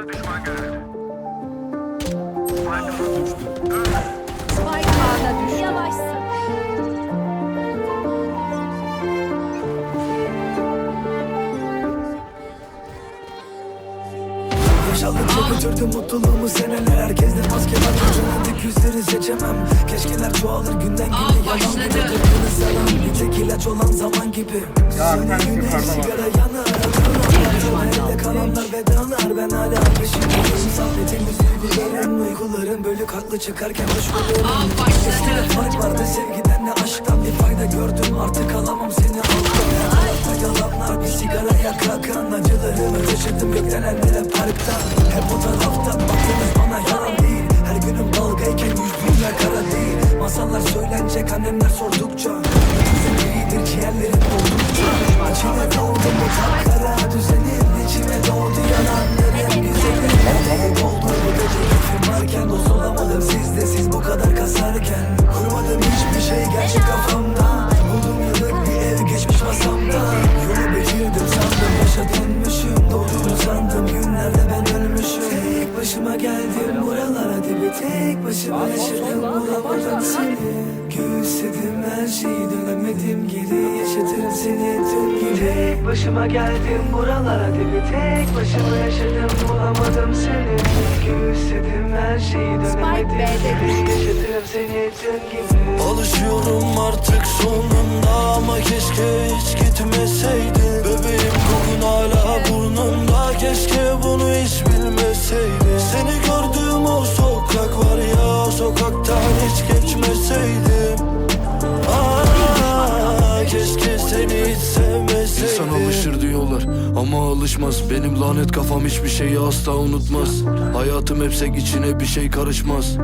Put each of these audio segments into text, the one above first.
Spike A'da düştü. Yavaşsın. Yaşadıkça götürdüm mutluluğumu seneler Herkeste maske var Çoğunluk yüzleri seçemem Keşkeler çoğalır günden güne Yalan bir de tıpkınız yalan Bir tek ilaç olan zaman gibi Seni güneş sigara yanar Aklıma elde kalanlar haklı çıkarken düşmanlarım Eskiden fark vardı sevgiden de aşktan bir fayda gördüm. Artık alamam seni. Altta Her tarafta yalanlar bir sigara yakakan Acılarımı taşıdım gökten ellere parktan Hep o taraftan baktınız bana yalan değil. Her günüm dalgayken yüzdüğümler kara değil. Masallar söylenecek annemler sordukça. Ötüzün biridir ciğerlerim oldukça. İçine doğdum bu kara kasarken Kurmadım hiçbir şey gerçi kafamda. Buldum yıllık bir ev geçmiş masamda. Yolu bitirdim sandım yaşa dönmüşüm Doğduğumu sandım. Günlerde ben ölmüşüm. Tek başıma geldim buralara dibi Tek başıma yaşadım. Bulamadım seni. Göğüsledim her şeyi dönemedim. Geri Yaşatırım seni dün gibi Tek başıma geldim buralara dibi Tek başıma yaşadım. Bulamadım seni Göğüsledim her şeyi dönemedim. Yaşatırım seni dün gibi. Alışıyorum artık sonunda ama keşke hiç gitmeseydin. Bebeğim kokun hala burnumda keşke bunu hiç bilmeseydin. Seni gördüğüm o sokak var ya o sokaktan hiç geçmeseydim İnsan alışır diyorlar. Ama alışmaz. Benim lanet kafam hiçbir şeyi asla unutmaz. Hayatım hepsek içine bir şey karışmaz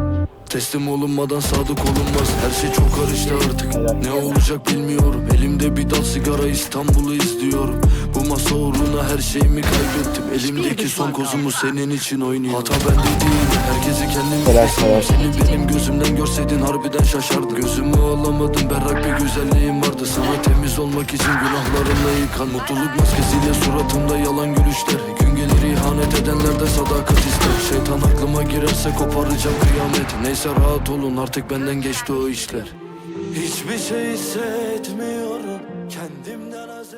Teslim olunmadan sadık olunmaz. Her şey çok karıştı artık. Ne olacak bilmiyorum. Elimde bir dal sigara İstanbul'u izliyorum. Bu masa uğruna her şeyimi kaybettim. Elimdeki son kozumu senin için oynuyorum. Hata bende değil. Herkesi kendim. Seni benim gözümden görseydin harbiden şaşardın Gözümü alamadım. Berrak bir güzelliğim vardı. Sana temiz olmak için günahlarımla yıkan Mutluluk maskesiyle suratımda yalan gülüşler. Gün gelir ihanet edenler de sadakat ister. Şeytan aklıma girerse koparacağım kıyamet. Neyse rahat olun artık benden geçti o işler. Hiçbir şey hissetmiyorum Kendimden az